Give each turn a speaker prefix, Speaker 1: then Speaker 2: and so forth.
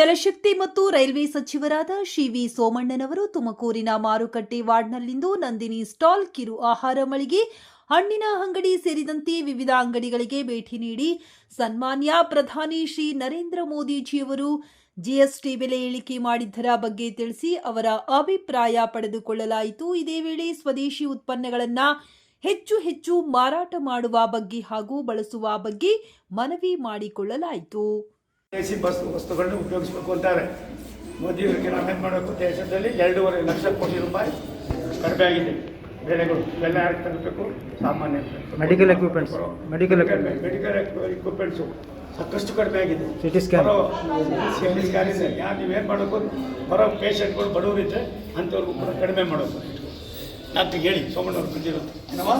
Speaker 1: ಜಲಶಕ್ತಿ ಮತ್ತು ರೈಲ್ವೆ ಸಚಿವರಾದ ಶ್ರೀ ವಿ ಸೋಮಣ್ಣನವರು ತುಮಕೂರಿನ ಮಾರುಕಟ್ಟೆ ವಾರ್ಡ್ನಲ್ಲಿಂದು ನಂದಿನಿ ಸ್ಟಾಲ್ ಕಿರು ಆಹಾರ ಮಳಿಗೆ, ಹಣ್ಣಿನ ಅಂಗಡಿ ಸೇರಿದಂತೆ ವಿವಿಧ ಅಂಗಡಿಗಳಿಗೆ ಭೇಟಿ ನೀಡಿ ಸನ್ಮಾನ್ಯ ಪ್ರಧಾನಿ ಶ್ರೀ ನರೇಂದ್ರ ಮೋದಿಜಿಯವರು ಜಿಎಸ್ಟಿ ಬೆಲೆ ಇಳಿಕೆ ಮಾಡಿದ್ದರ ಬಗ್ಗೆ ತಿಳಿಸಿ ಅವರ ಅಭಿಪ್ರಾಯ ಪಡೆದುಕೊಳ್ಳಲಾಯಿತು. ಇದೇ ವೇಳೆ ಸ್ವದೇಶಿ ಉತ್ಪನ್ನಗಳನ್ನು ಹೆಚ್ಚು ಹೆಚ್ಚು ಮಾರಾಟ ಮಾಡುವ ಬಗ್ಗೆ ಹಾಗೂ ಬಳಸುವ ಬಗ್ಗೆ ಮನವಿ ಮಾಡಿಕೊಳ್ಳಲಾಯಿತು.
Speaker 2: ದೇಸಿ ಬಸ್ ವಸ್ತುಗಳನ್ನು ಉಪಯೋಗಿಸಬೇಕು ಅಂತಾರೆ. ಮೋದಿ ನಾವೇನು ಮಾಡಬೇಕು ದೇಶದಲ್ಲಿ ಎರಡೂವರೆ ಲಕ್ಷ ಕೋಟಿ ರೂಪಾಯಿ ಕಡಿಮೆ ಆಗಿದೆ. ಬೆಲೆಗಳು ಬೆಲೆ ಯಾರಿಗೆ ತರಬೇಕು ಸಾಮಾನ್ಯ
Speaker 3: medical equipments medical.
Speaker 2: Medical equipments ಸಾಕಷ್ಟು ಕಡಿಮೆ ಆಗಿದೆ.
Speaker 3: ಸಿಟಿ
Speaker 2: ಸ್ಕ್ಯಾನ್ ಸಿಟಿ ಸ್ಕ್ಯಾನ್ ಇದೆ. ಯಾರು ನೀವೇನು ಮಾಡಬೇಕು? ಬರೋ ಪೇಷಂಟ್ಗಳು ಬಡವರಿದ್ದರೆ ಅಂಥವ್ರಿಗೂ ಕೂಡ ಕಡಿಮೆ ಮಾಡೋದು. ಡಾಕ್ಟ್ರಿಗೆ ಹೇಳಿ ಸೋಮಣ್ಣವ್ರು ಬಂದಿರೋದು. ಏನವ್ವ?